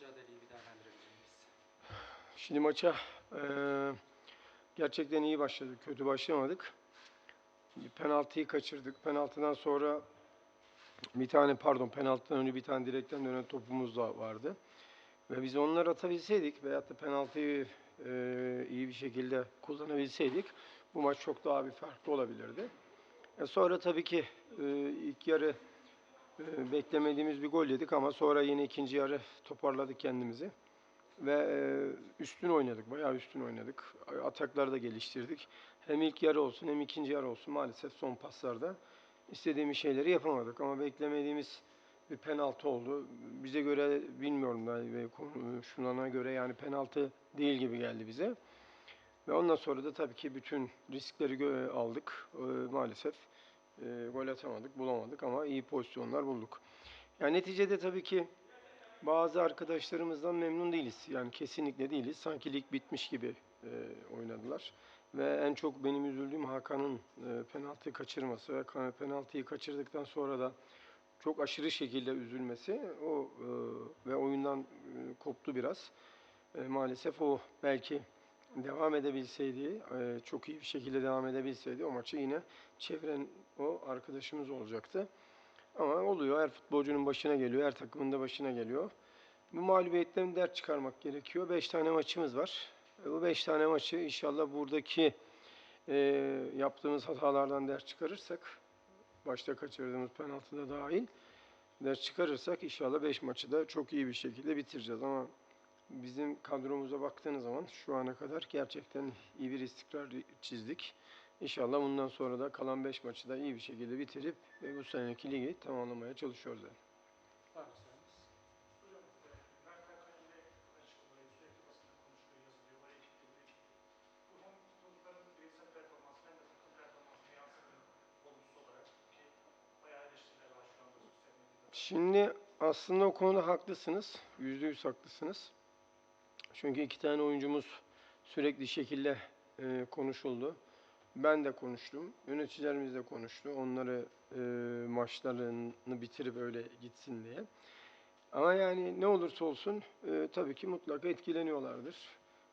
mücadeleyi bir değerlendirebilir? Şimdi maça eee, gerçekten iyi başladık. Kötü başlamadık. Penaltıyı kaçırdık. Penaltıdan sonra bir tane pardon penaltıdan önce bir tane direkten dönen topumuz da vardı. Ve biz onları atabilseydik veyahut da penaltıyı eee, iyi bir şekilde kullanabilseydik bu maç çok daha bir farklı olabilirdi. E sonra tabii ki eee, ilk yarı beklemediğimiz bir gol yedik ama sonra yine ikinci yarı toparladık kendimizi ve e, üstün oynadık. Bayağı üstün oynadık. Atakları da geliştirdik. Hem ilk yarı olsun hem ikinci yarı olsun maalesef son paslarda istediğimiz şeyleri yapamadık. Ama beklemediğimiz bir penaltı oldu. Bize göre bilmiyorum da konu- şunlara göre yani penaltı değil gibi geldi bize. Ve ondan sonra da tabii ki bütün riskleri aldık. E, maalesef e, gol atamadık, bulamadık ama iyi pozisyonlar bulduk. Yani neticede tabii ki bazı arkadaşlarımızdan memnun değiliz. Yani kesinlikle değiliz. Sanki lig bitmiş gibi e, oynadılar. Ve en çok benim üzüldüğüm Hakan'ın e, penaltıyı kaçırması ve penaltıyı kaçırdıktan sonra da çok aşırı şekilde üzülmesi o e, ve oyundan e, koptu biraz. E, maalesef o belki devam edebilseydi, e, çok iyi bir şekilde devam edebilseydi o maçı yine çeviren o arkadaşımız olacaktı. Ama oluyor. Her futbolcunun başına geliyor. Her takımın da başına geliyor. Bu mağlubiyetten dert çıkarmak gerekiyor. 5 tane maçımız var. E, Bu 5 tane maçı inşallah buradaki e, yaptığımız hatalardan ders çıkarırsak, başta kaçırdığımız penaltıda dahil, ders çıkarırsak inşallah 5 maçı da çok iyi bir şekilde bitireceğiz. Ama bizim kadromuza baktığınız zaman şu ana kadar gerçekten iyi bir istikrar çizdik. İnşallah bundan sonra da kalan 5 maçı da iyi bir şekilde bitirip ve bu seneki ligi tamamlamaya çalışıyoruz. Yani. Şimdi aslında o konuda haklısınız. Yüzde yüz haklısınız. Çünkü iki tane oyuncumuz sürekli şekilde e, konuşuldu. Ben de konuştum. Yöneticilerimiz de konuştu. Onları e, maçlarını bitirip öyle gitsin diye. Ama yani ne olursa olsun e, tabii ki mutlaka etkileniyorlardır.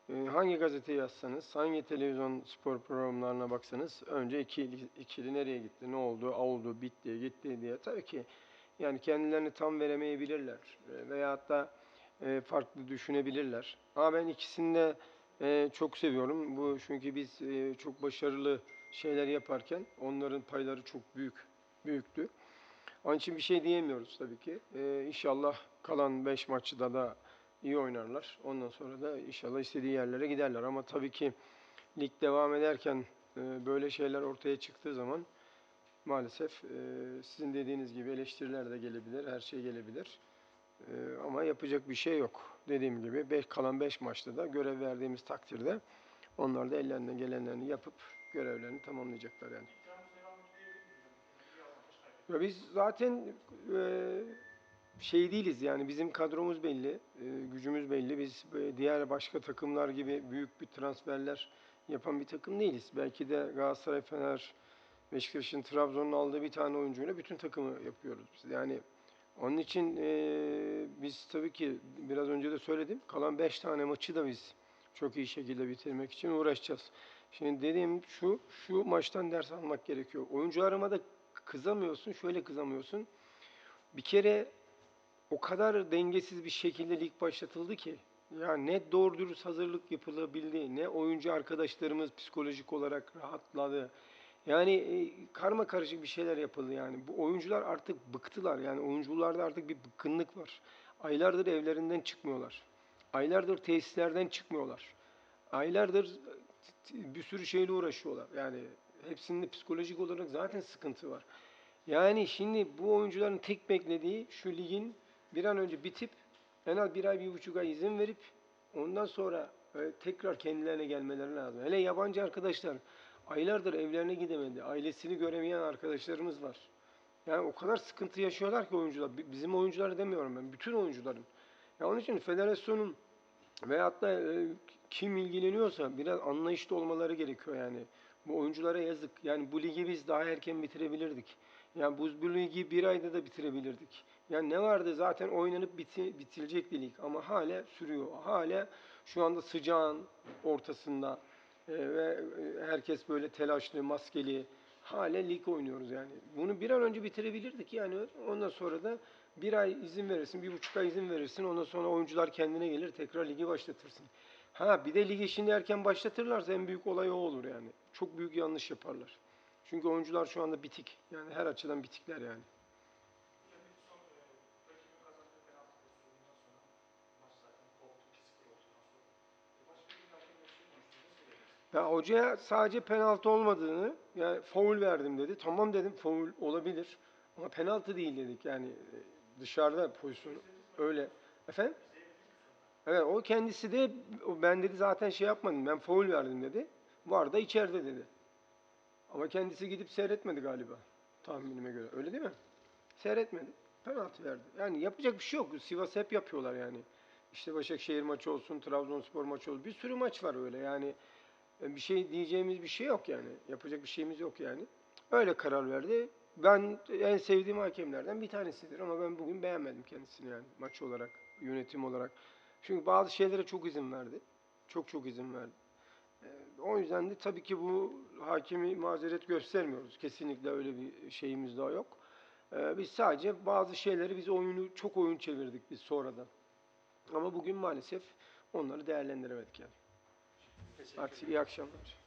E, hangi gazete yazsanız, hangi televizyon spor programlarına baksanız önce ikili, ikili nereye gitti, ne oldu, oldu, bitti, gitti diye. Tabii ki yani kendilerini tam veremeyebilirler e, veyahut da e, farklı düşünebilirler. Ama ben ikisini de e, çok seviyorum. Bu çünkü biz e, çok başarılı şeyler yaparken onların payları çok büyük, büyüktü. Onun için bir şey diyemiyoruz tabii ki. E, inşallah kalan 5 maçta da iyi oynarlar. Ondan sonra da inşallah istediği yerlere giderler. Ama tabii ki lig devam ederken böyle şeyler ortaya çıktığı zaman maalesef sizin dediğiniz gibi eleştiriler de gelebilir, her şey gelebilir. E, ama yapacak bir şey yok. Dediğim gibi beş, kalan 5 maçta da görev verdiğimiz takdirde onlar da ellerinden gelenlerini yapıp görevlerini tamamlayacaklar yani. Ya biz zaten e, şey değiliz yani bizim kadromuz belli, e, gücümüz belli. Biz e, diğer başka takımlar gibi büyük bir transferler yapan bir takım değiliz. Belki de Galatasaray, Fener, Beşiktaş'ın Trabzon'un aldığı bir tane oyuncuyla bütün takımı yapıyoruz biz. Yani onun için e, biz tabii ki biraz önce de söyledim. Kalan 5 tane maçı da biz çok iyi şekilde bitirmek için uğraşacağız. Şimdi dediğim şu, şu maçtan ders almak gerekiyor. Oyuncularıma da kızamıyorsun, şöyle kızamıyorsun. Bir kere o kadar dengesiz bir şekilde lig başlatıldı ki ya ne doğru dürüst hazırlık yapılabildi, ne oyuncu arkadaşlarımız psikolojik olarak rahatladı. Yani e, karma karışık bir şeyler yapıldı yani. Bu oyuncular artık bıktılar. Yani oyuncularda artık bir bıkkınlık var. Aylardır evlerinden çıkmıyorlar. Aylardır tesislerden çıkmıyorlar. Aylardır t- bir sürü şeyle uğraşıyorlar. Yani hepsinde psikolojik olarak zaten sıkıntı var. Yani şimdi bu oyuncuların tek beklediği şu ligin bir an önce bitip en az bir ay, bir buçuk ay izin verip ondan sonra e, tekrar kendilerine gelmeleri lazım. Hele yabancı arkadaşlar aylardır evlerine gidemedi. Ailesini göremeyen arkadaşlarımız var. Yani o kadar sıkıntı yaşıyorlar ki oyuncular. Bi- Bizim oyuncular demiyorum ben. Bütün oyuncuların. Ya onun için federasyonun veyahut da e, kim ilgileniyorsa biraz anlayışlı olmaları gerekiyor yani. Bu oyunculara yazık. Yani bu ligi biz daha erken bitirebilirdik. Yani bu, bu ligi bir ayda da bitirebilirdik. Yani ne vardı zaten oynanıp biti, bitirecek bir lig ama hala sürüyor. Hala şu anda sıcağın ortasında ve e, herkes böyle telaşlı, maskeli. Hala lig oynuyoruz yani. Bunu bir an önce bitirebilirdik yani. Ondan sonra da bir ay izin verirsin, bir buçuk ay izin verirsin. Ondan sonra oyuncular kendine gelir, tekrar ligi başlatırsın. Ha bir de ligi şimdi erken başlatırlarsa en büyük olay o olur yani. Çok büyük yanlış yaparlar. Çünkü oyuncular şu anda bitik. Yani her açıdan bitikler yani. Hocam bir son e, rakibin kazandığı penaltı pozisyonundan sonra maç zaten koptu 2-0 olduktan sonra. E, başka bir hakem yaşıyor konuştuğunu söylediniz. Ya hocaya sadece penaltı olmadığını, yani faul verdim dedi. Tamam dedim faul olabilir ama penaltı değil dedik yani e, dışarıda pozisyon öyle. Efendim? Evet o kendisi de ben dedi zaten şey yapmadım ben faul verdim dedi. Var da içeride dedi. Ama kendisi gidip seyretmedi galiba tahminime göre. Öyle değil mi? Seyretmedi. Penaltı verdi. Yani yapacak bir şey yok. Sivas hep yapıyorlar yani. İşte Başakşehir maçı olsun, Trabzonspor maçı olsun. Bir sürü maç var öyle yani. E, Bir şey diyeceğimiz bir şey yok yani. Yapacak bir şeyimiz yok yani. Öyle karar verdi. Ben en sevdiğim hakemlerden bir tanesidir ama ben bugün beğenmedim kendisini yani maç olarak, yönetim olarak. Çünkü bazı şeylere çok izin verdi. Çok çok izin verdi. E, O yüzden de tabii ki bu hakimi mazeret göstermiyoruz. Kesinlikle öyle bir şeyimiz daha yok. E, Biz sadece bazı şeyleri biz oyunu çok oyun çevirdik biz sonradan. Ama bugün maalesef onları değerlendiremedik yani. Artık iyi akşamlar.